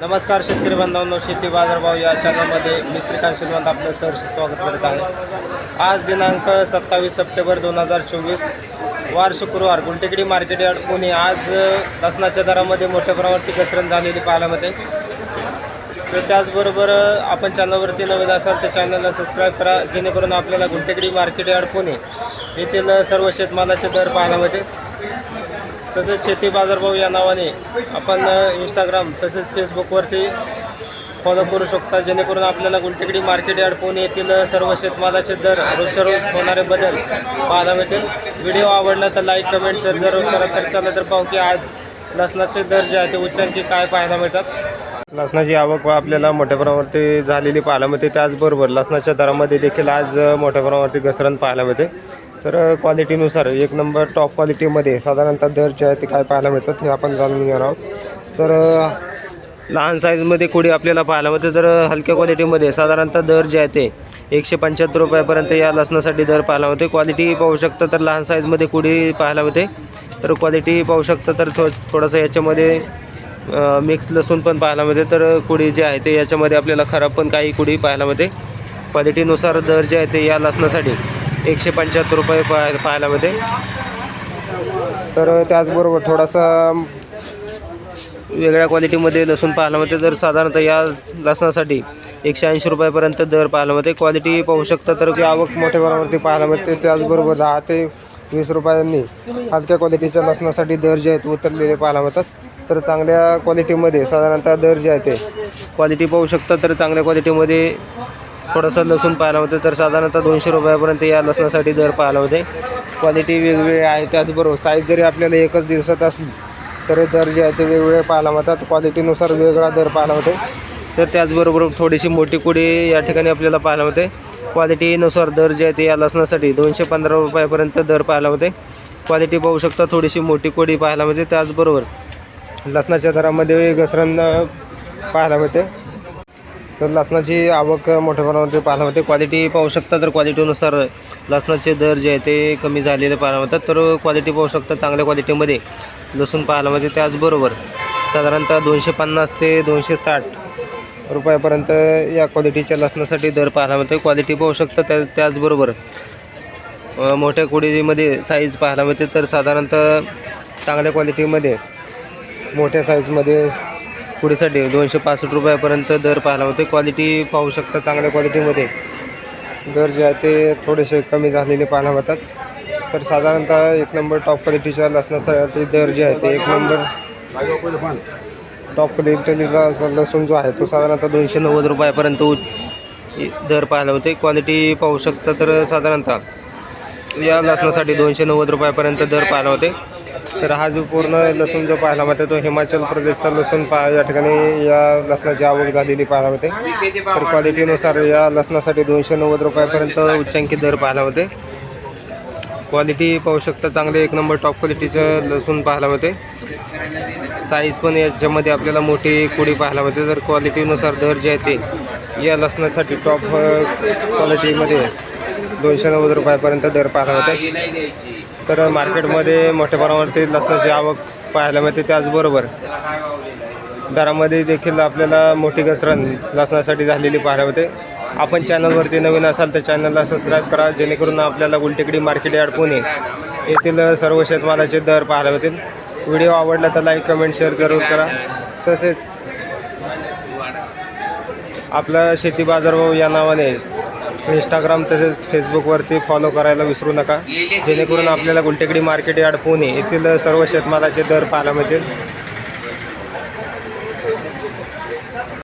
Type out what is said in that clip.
नमस्कार शेतकरी बांधवांनो शेती बाजारभाव या चॅनलमध्ये मी श्रीकांत श्रीमंत आपलं सहर्ष स्वागत करत आहे. आज दिनांक सत्तावीस सप्टेंबर दोन हजार चोवीस वार शुक्रवार गुलटेकडी मार्केट यार्ड पुणे. आज लसणाच्या दरामध्ये मोठ्या प्रमाणावरती घसरण झालेली पाहायला मिळते. तर त्याचबरोबर आपण चॅनलवरती नवीन असाल तर चॅनलला सबस्क्राईब करा जेणेकरून आपल्याला गुलटेकडी मार्केट यार्ड पुणे येथील सर्व शेतमालाचे दर पाहायला मिळते तसेच शेती बाजारभाव या नावाने आपण इंस्टाग्राम तसेच फेसबुकवरती फॉलो करू शकता. जेणेकरून आपल्याला गुलटेकडी मार्केट यार्ड पुणे येथील सर्व शेतमालाचे दर रोजच्या रोज होणारे बदल पाहायला मिळतील. व्हिडिओ आवडला तर लाईक कमेंट शेअर जरूर करा. तर चला तर पाहू की आज लसणाचे दर जे आहे ते उच्चांकी काय पाहायला मिळतात. लसणाची आवक आपल्याला मोठ्या प्रमाणावरती झालेली पाहायला मिळते. त्याचबरोबर लसणाच्या दरामध्ये देखील आज मोठ्या प्रमाणावरती घसरण पाहायला मिळते. तर क्वालिटीनुसार एक नंबर टॉप क्वालिटीमध्ये साधारणतः दर जे आहे ते काय पाहायला मिळतात हे आपण जाणून घेणार आहोत. तर लहान साईजमध्ये कुडी आपल्याला पाहायला मिळते. तर हलक्या क्वालिटीमध्ये साधारणतः दर जे आहे ते एकशे पंच्याहत्तर रुपयापर्यंत या लसणासाठी दर पाहायला मिळते. क्वालिटी पाहू शकता तर लहान साईजमध्ये कुडी पाहायला मिळते. तर क्वालिटी पाहू शकता तर थो थोडंसं याच्यामध्ये मिक्स लसूण पण पाहायला मिळते. तर कुडी जे आहे ते याच्यामध्ये आपल्याला खराब पण काही कुडी पाहायला मिळते. क्वालिटीनुसार दर जे आहे ते या लसणासाठी एकशे पंच्याहत्तर रुपये पाहाय पाहायला मिळते तर त्याचबरोबर थोडासा वेगळ्या क्वालिटीमध्ये लसूण पाहायला मिळते तर साधारणतः या लसणासाठी एकशे ऐंशी रुपयापर्यंत दर पाहायला मिळते क्वालिटी पाहू शकता तर ती आवक मोठ्या प्रमाणावरती पाहायला मिळते त्याचबरोबर दहा ते वीस रुपयांनी हलक्या क्वालिटीच्या लसणासाठी दर जे आहेत उतरलेले पाहायला मिळतात तर चांगल्या क्वालिटीमध्ये साधारणतः दर जे आहे ते क्वालिटी पाहू शकता तर चांगल्या क्वालिटीमध्ये थोडंसं लसूण पाहायला होतं तर साधारणतः दोनशे रुपयापर्यंत या लसणासाठी दर पाहायला होते क्वालिटी वेगवेगळी आहे त्याचबरोबर साईज जरी आपल्याला एकच दिवसात असली तरी दर जे आहे ते वेगवेगळे पाहायला मिळतात. क्वालिटीनुसार वेगळा दर पाहायला होते तर त्याचबरोबर थोडीशी मोठी कुडी या ठिकाणी आपल्याला पाहायला होते क्वालिटीनुसार दर जे आहे ते या लसणासाठी दोनशे पंधरा रुपयापर्यंत दर पाहायला होते क्वालिटी पाहू शकता थोडीशी मोठी कोडी पाहायला मिळते. त्याचबरोबर लसणाच्या दरामध्ये घसरण पाहायला मिळते तर लसणाची आवक मोठ्या प्रमाणामध्ये पाहायला मिळते. क्वालिटी पाहू शकता तर क्वालिटीनुसार लसणाचे दर जे आहे ते कमी झालेले पाहायला मिळतात. तर क्वालिटी पाहू शकता चांगल्या क्वालिटीमध्ये लसूण पाहायला मिळते. त्याचबरोबर साधारणतः दोनशे पन्नास ते दोनशे साठ रुपयापर्यंत या क्वालिटीच्या लसणासाठी दर पाहायला मिळते क्वालिटी पाहू शकता त्या त्याचबरोबर मोठ्या कुडीमध्ये साईज पाहायला मिळते. तर साधारणतः चांगल्या क्वालिटीमध्ये मोठ्या साईजमध्ये पुढेसाठी दोनशे पासष्ट रुपयापर्यंत दर पाहायला होते. क्वालिटी पाहू शकता चांगल्या क्वालिटीमध्ये दर जे आहे ते थोडेसे कमी झालेले पाहायला मिळतात तर साधारणतः एक नंबर टॉप क्वालिटीच्या लसणासाठी दर जे आहे ते एक नंबर टॉप क्वालिटीचा लसूण जो आहे तो साधारणतः दोनशे नव्वद रुपयापर्यंत दर पाहायला होते. क्वालिटी पाहू शकता तर साधारणतः या लसणासाठी दोनशे नव्वद रुपयापर्यंत दर पाहायला होते. तर हा जो पूर्ण लसूण जो पाहायला मिळतो तो हिमाचल प्रदेशचा लसूण पा या ठिकाणी या लसणाची आवक झालेली पाहायला मिळते. तर क्वालिटीनुसार या लसणासाठी दोनशे नव्वद रुपयापर्यंत उच्चांकित दर पाहायला मिळते. क्वालिटी पाहू शकता चांगले एक नंबर टॉप क्वालिटीचं लसूण पाहायला मिळते. साईज पण याच्यामध्ये आपल्याला मोठी कुडी पाहायला मिळते. तर क्वालिटीनुसार दर जे आहे ते या लसणासाठी टॉप क्वालिटीमध्ये दोनशे नव्वद रुपयापर्यंत दर पाहायला मिळते तर मार्केटमध्ये मोठ्या प्रमाणावरती लसणाची आवक पाहायला मिळते त्याचबरोबर दरामध्ये देखील आपल्याला मोठी घसरण लसणासाठी झालेली पाहायला मिळते. आपण चॅनलवरती नवीन असाल तर चॅनलला सबस्क्राईब करा जेणेकरून आपल्याला गुलटेकडी मार्केट यार्ड पुणे येथील सर्व शेतमालाचे दर पाहायला मिळतील. व्हिडिओ आवडला तर लाईक कमेंट शेअर जरूर करा. तसेच आपला शेती बाजारभाव या नावाने इंस्टाग्राम तसेच फेसबुकवरती फॉलो करायला विसरू नका. जेणेकरून आपल्याला गुलटेकडी मार्केट यार्ड पुणे येथील सर्व शेतमालाचे दर पाहायला मिळतील.